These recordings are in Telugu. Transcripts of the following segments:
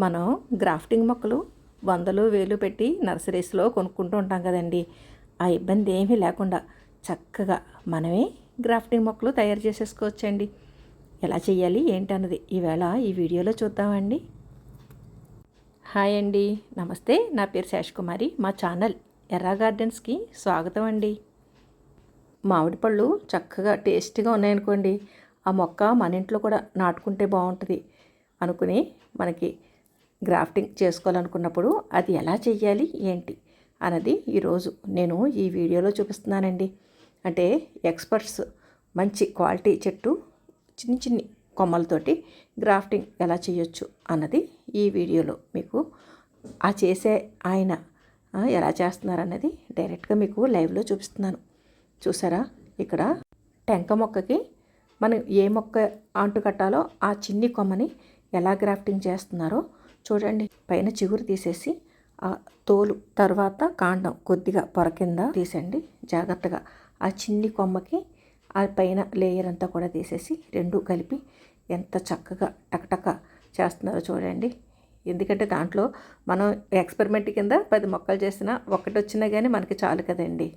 మనం గ్రాఫ్టింగ్ మొక్కలు వందలు వేలు పెట్టి నర్సరీస్లో కొనుక్కుంటూ ఉంటాం కదండి. ఆ ఇబ్బంది ఏమీ లేకుండా చక్కగా మనమే గ్రాఫ్టింగ్ మొక్కలు తయారు చేసేసుకోవచ్చండి. ఎలా చేయాలి ఏంటన్నది ఈవేళ ఈ వీడియోలో చూద్దామండి. హాయ్ అండి నమస్తే. నా పేరు శేషకుమారి. మా ఛానల్ ఎర్రా గార్డెన్స్కి స్వాగతం అండి. మామిడి పళ్ళు చక్కగా టేస్టీగా ఉన్నాయనుకోండి. ఆ మొక్క మన ఇంట్లో కూడా నాటుకుంటే బాగుంటుంది అనుకుని మనకి గ్రాఫ్టింగ్ చేసుకోవాలనుకున్నప్పుడు అది ఎలా చేయాలి ఏంటి అన్నది ఈరోజు నేను ఈ వీడియోలో చూపిస్తున్నానండి. అంటే ఎక్స్పర్ట్స్ మంచి క్వాలిటీ చెట్టు చిన్ని చిన్ని కొమ్మలతోటి గ్రాఫ్టింగ్ ఎలా చేయొచ్చు అన్నది ఈ వీడియోలో మీకు ఆ చేసే ఆయన ఎలా చేస్తున్నారన్నది డైరెక్ట్గా మీకు లైవ్లో చూపిస్తున్నాను. చూసారా? ఇక్కడ టెంక మొక్కకి మనం ఏ మొక్క అంటు కట్టాలో ఆ చిన్ని కొమ్మని ఎలా గ్రాఫ్టింగ్ చేస్తున్నారో చూడండి. పైన చిగురు తీసేసి ఆ తోలు తర్వాత కాండం కొద్దిగా పొర కింద తీసండి జాగ్రత్తగా. ఆ చిన్ని కొమ్మకి ఆ పైన లేయర్ అంతా కూడా తీసేసి రెండు కలిపి ఎంత చక్కగా టకటక చేస్తున్నారో చూడండి. ఎందుకంటే దాంట్లో మనం ఎక్స్పెరిమెంట్ కింద పది మొక్కలు చేసినా ఒకటి వచ్చినా కానీ మనకి చాలు కదండి.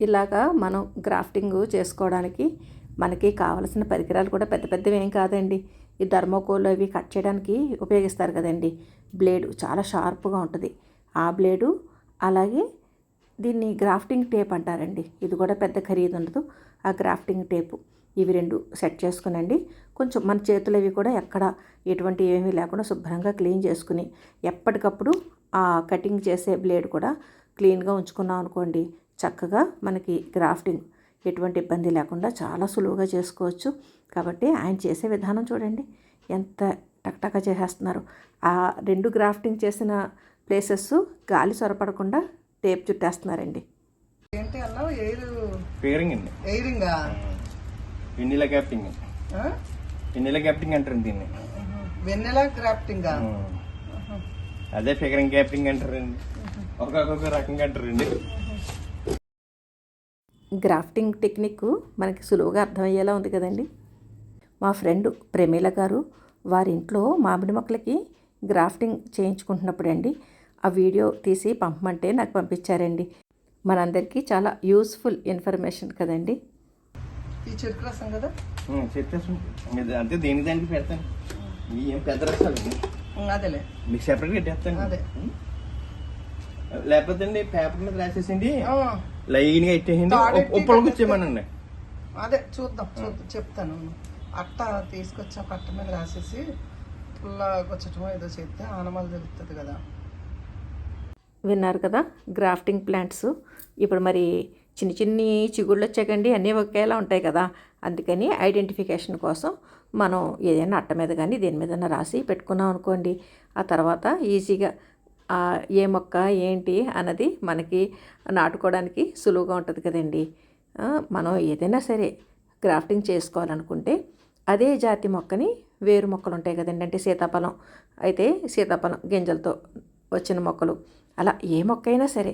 ఇలాగా మనం గ్రాఫ్టింగ్ చేసుకోవడానికి మనకి కావలసిన పరికరాలు కూడా పెద్ద పెద్దవి ఏం కాదండి. ఈ ధర్మోకోల్ అవి కట్ చేయడానికి ఉపయోగిస్తారు కదండి. బ్లేడు చాలా షార్ప్గా ఉంటుంది. ఆ బ్లేడు అలాగే దీన్ని గ్రాఫ్టింగ్ టేప్ అంటారండి. ఇది కూడా పెద్ద ఖరీదు ఉండదు. ఆ గ్రాఫ్టింగ్ టేపు ఇవి రెండు సెట్ చేసుకునండి. కొంచెం మన చేతులు అవి కూడా ఎక్కడ ఎటువంటి ఏమీ లేకుండా శుభ్రంగా క్లీన్ చేసుకుని ఎప్పటికప్పుడు ఆ కటింగ్ చేసే బ్లేడ్ కూడా క్లీన్గా ఉంచుకున్నాం అనుకోండి చక్కగా మనకి గ్రాఫ్టింగ్ ఎటువంటి ఇబ్బంది లేకుండా చాలా సులువుగా చేసుకోవచ్చు. కాబట్టి ఆయన చేసే విధానం చూడండి. ఎంత టక్టకా చేసేస్తున్నారు. ఆ రెండు గ్రాఫ్టింగ్ చేసిన ప్లేసెస్ గాలి సొరపడకుండా టేప్ చుట్టేస్తున్నారండి. ఏంటి అన్నావు ఎయిర్? ఫిగరింగ్ అండి. ఎయిరింగా? వెన్నీల క్యాప్టింగ్ వెన్నీల క్యాప్టింగ్ అంటారు దీన్ని. వెన్నెలా క్రాఫ్టింగా? అదే ఫిగరింగ్ క్యాప్టింగ్ అంటారండి. ఒక్కొక్క రకంగా అంటారండి. గ్రాఫ్టింగ్ టెక్నిక్ మనకి సులువుగా అర్థమయ్యేలా ఉంది కదండి. మా ఫ్రెండ్ ప్రమీల గారు వారి ఇంట్లో మామిడి మొక్కలకి గ్రాఫ్టింగ్ చేయించుకుంటున్నప్పుడు అండి ఆ వీడియో తీసి పంపమంటే నాకు పంపించారండి. మనందరికీ చాలా యూస్ఫుల్ ఇన్ఫర్మేషన్ కదండి. ఈ చెరుకు రసం కదా? చెప్పేసి అంటే దేనికి దానికి పెడతాను? ఇవి ఏం పెద్ద రసాలు ఇవి. ఉం, అదేలే. మీకు సెపరేట్ పెట్టేస్తాను. అదే. లేకపోతే అండి పేపర్ మీద రాసేసిండి ఆ, లైన్గా తాడెట్టి ఉప్పలకి వచ్చేయమనండి అదే చూద్దాం చూద్దాం చెప్తాను. అట్ట తీసుకొచ్చి ఆ కట్ట మీద రాసేసి పుల్లగొచ్చటమో ఏదో చేస్తే ఆనమాలు తెలుస్తుంది కదా. విన్నారు కదా గ్రాఫ్టింగ్ ప్లాంట్స్. ఇప్పుడు మరి చిన్ని చిన్ని చిగుళ్ళు వచ్చాకండి అన్నీ ఒకేలా ఉంటాయి కదా. అందుకని ఐడెంటిఫికేషన్ కోసం మనం ఏదైనా అట్ట మీద కానీ దేని మీద రాసి పెట్టుకున్నాం అనుకోండి. ఆ తర్వాత ఈజీగా ఏ మొక్క ఏంటి అన్నది మనకి నాటుకోవడానికి సులువుగా ఉంటుంది కదండి. మనం ఏదైనా సరే గ్రాఫ్టింగ్ చేసుకోవాలనుకుంటే అదే జాతి మొక్కని వేరు మొక్కలు ఉంటాయి కదండి. అంటే సీతాఫలం అయితే సీతాఫలం గింజలతో వచ్చిన మొక్కలు. అలా ఏ మొక్క అయినా సరే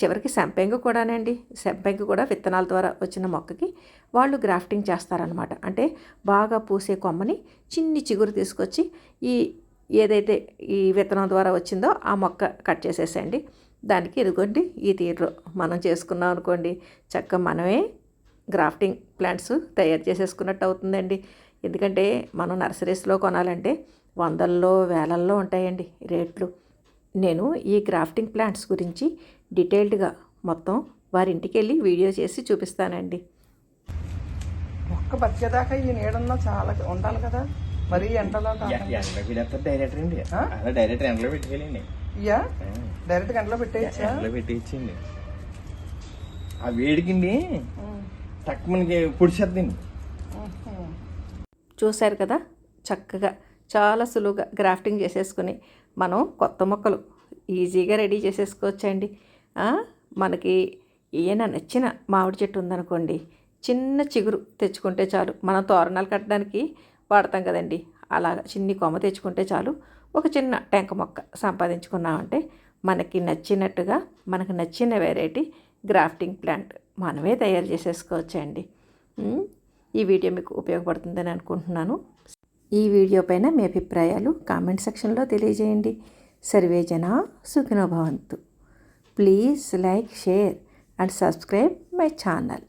చివరికి సంపెంగ కూడానండి. సంపెంగ కూడా విత్తనాల ద్వారా వచ్చిన మొక్కకి వాళ్ళు గ్రాఫ్టింగ్ చేస్తారనమాట అంటే బాగా పూసే కొమ్మని చిన్ని చిగురు తీసుకొచ్చి ఈ ఏదైతే ఈ విత్తనం ద్వారా వచ్చిందో ఆ మొక్క కట్ చేసేసేయండి. దానికి ఇదిగోండి ఈ తీరులో మనం చేసుకున్నాం అనుకోండి చక్కగా మనమే గ్రాఫ్టింగ్ ప్లాంట్స్ తయారు చేసేసుకున్నట్టు అవుతుందండి. ఎందుకంటే మనం నర్సరీస్లో కొనాలంటే వందల్లో వేలల్లో ఉంటాయండి రేట్లు. నేను ఈ గ్రాఫ్టింగ్ ప్లాంట్స్ గురించి డీటెయిల్డ్గా మొత్తం వారింటికి వెళ్ళి వీడియో చేసి చూపిస్తానండి. మొక్క బతికేదాకా ఈ నీడన్నా చాలా ఉండాలి కదా. మరీ. ఎండలో పెట్టేస్తారు డైరెక్టర్ అండి ఆ? అలా డైరెక్టర్ ఎండలో పెట్టేయాలండి. ఇయ్యా డైరెక్ట్ గంటలో పెట్టేయచ్చా? ఎండలో పెట్టేయచ్చండి. ఆ వేడికిండి టక్ మనకి పొడిచేద్దండి చూశారు కదా? చక్కగా చాలా సులువుగా గ్రాఫ్టింగ్ చేసేసుకుని మనం కొత్త మొక్కలు ఈజీగా రెడీ చేసేసుకోవచ్చండి. ఆ, మనకి ఏమైనా నచ్చిన మామిడి చెట్టు ఉందనుకోండి చిన్న చిగురు తెచ్చుకుంటే చాలు. మనం తోరణాలు కట్టడానికి వాడతాం కదండి. అలా చిన్ని కొమ్మ తెచ్చుకుంటే చాలు. ఒక చిన్న టెంక మొక్క సంపాదించుకున్నామంటే మనకి నచ్చినట్టుగా మనకు నచ్చిన వెరైటీ గ్రాఫ్టింగ్ ప్లాంట్ మనమే తయారు చేసేసుకోవచ్చండి. ఈ వీడియో మీకు ఉపయోగపడుతుందని అనుకుంటున్నాను. ఈ వీడియో పైన మీ అభిప్రాయాలు కామెంట్ సెక్షన్లో తెలియజేయండి. సర్వే జన Sukhinobhavantu please like share and subscribe my channel